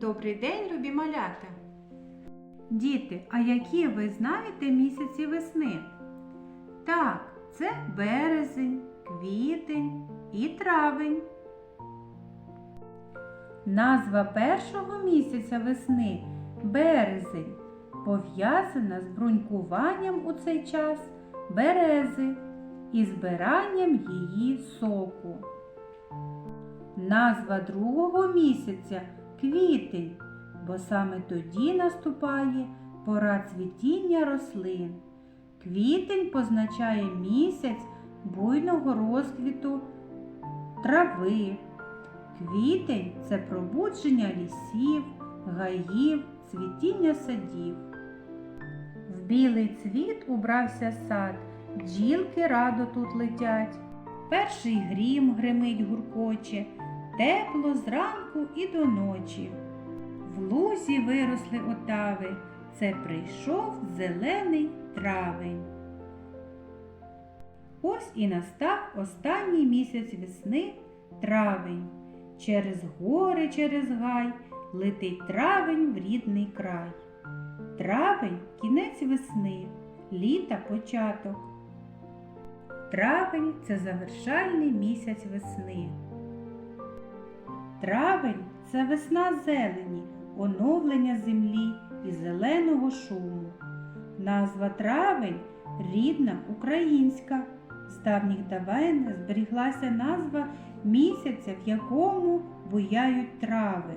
Добрий день, любі малята! Діти, а які ви знаєте місяці весни? Так, це березень, квітень і травень. Назва першого місяця весни березень пов'язана з брунькуванням у цей час берези і збиранням її соку. Назва другого місяця квітень, бо саме тоді наступає пора цвітіння рослин. Квітень позначає місяць буйного розквіту трави. Квітень це пробудження лісів, гаїв, цвітіння садів. В білий цвіт убрався сад, бджілки радо тут летять. Перший грім гримить гуркоче, тепло зранку і до ночі. В лузі виросли отави, це прийшов зелений травень. Ось і настав останній місяць весни травень. Через гори, через гай летить травень в рідний край. Травень кінець весни, літа початок. Травень це завершальний місяць весни. Травень це весна зелені, оновлення землі і зеленого шуму. Назва травень рідна українська. З давніх давен зберіглася назва місяця, в якому буяють трави.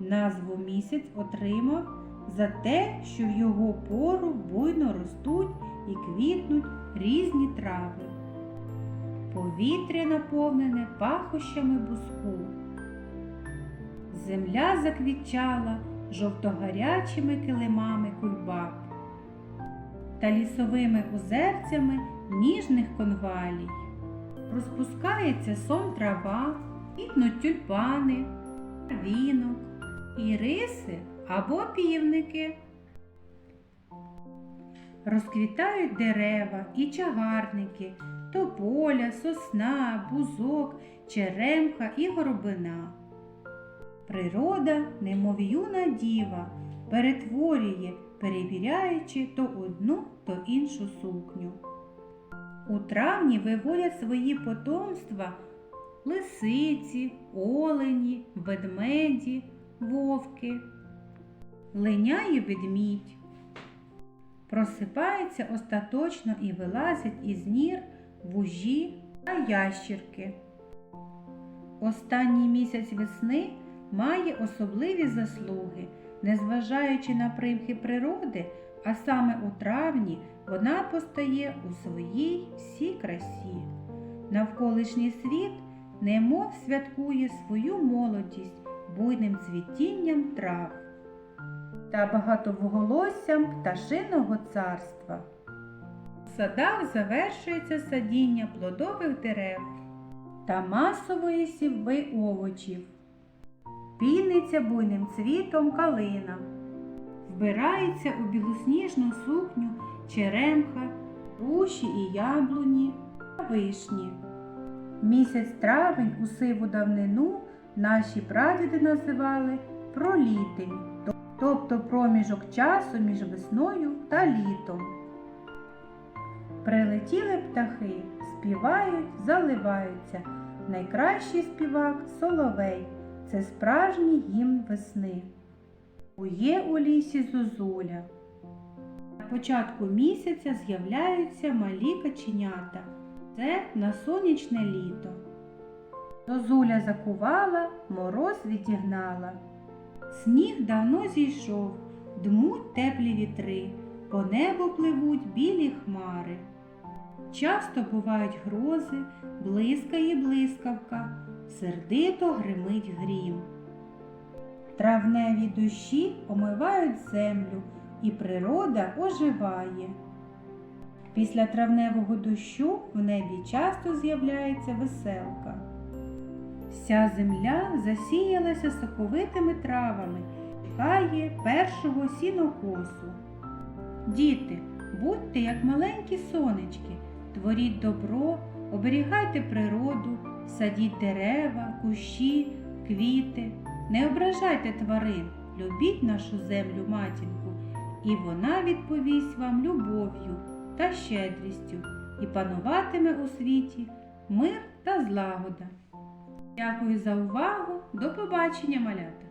Назву місяць отримав за те, що в його пору буйно ростуть і квітнуть різні трави. Повітря наповнене пахощами буску. Земля заквітчала жовтогарячими килимами кульбаб та лісовими озерцями ніжних конвалій. Розпускається сон трава, квітнуть тюльпани, вінок, іриси або півники. Розквітають дерева і чагарники, тополя, сосна, бузок, черемха і горобина. Природа, немов юна діва, перетворює, перевіряючи то одну, то іншу сукню. У травні виводять свої потомства лисиці, олені, ведмеді, вовки, линяє ведмідь. Просипаються остаточно і вилазять із нір вужі та ящірки. Останній місяць весни має особливі заслуги, незважаючи на примхи природи, а саме у травні вона постає у своїй всій красі. Навколишній світ немов святкує свою молодість буйним цвітінням трав та багатовголоссям пташиного царства. В садах завершується садіння плодових дерев та масової сівби овочів. Піниться буйним цвітом калина, вбирається у білосніжну сукню черемха, руші і яблуні та вишні. Місяць травень у сиву давнину наші прадіди називали пролітень, тобто проміжок часу між весною та літом. Прилетіли птахи, співають, заливаються. Найкращий співак соловей це справжній гімн весни. Ує у лісі зозуля. На початку місяця з'являються малі каченята. Це на сонячне літо. Зозуля закувала, мороз відігнала. Сніг давно зійшов, дмуть теплі вітри, по небу пливуть білі хмари. Часто бувають грози, блискає блискавка, сердито гримить грім. Травневі душі омивають землю, і природа оживає. Після травневого дощу в небі часто з'являється веселка. Вся земля засіялася соковитими травами, чекає першого сінокосу. Діти, будьте як маленькі сонечки, творіть добро, оберігайте природу, садіть дерева, кущі, квіти. Не ображайте тварин, любіть нашу землю матінку, і вона відповість вам любов'ю та щедрістю, і пануватиме у світі мир та злагода. Дякую за увагу. До побачення, малята!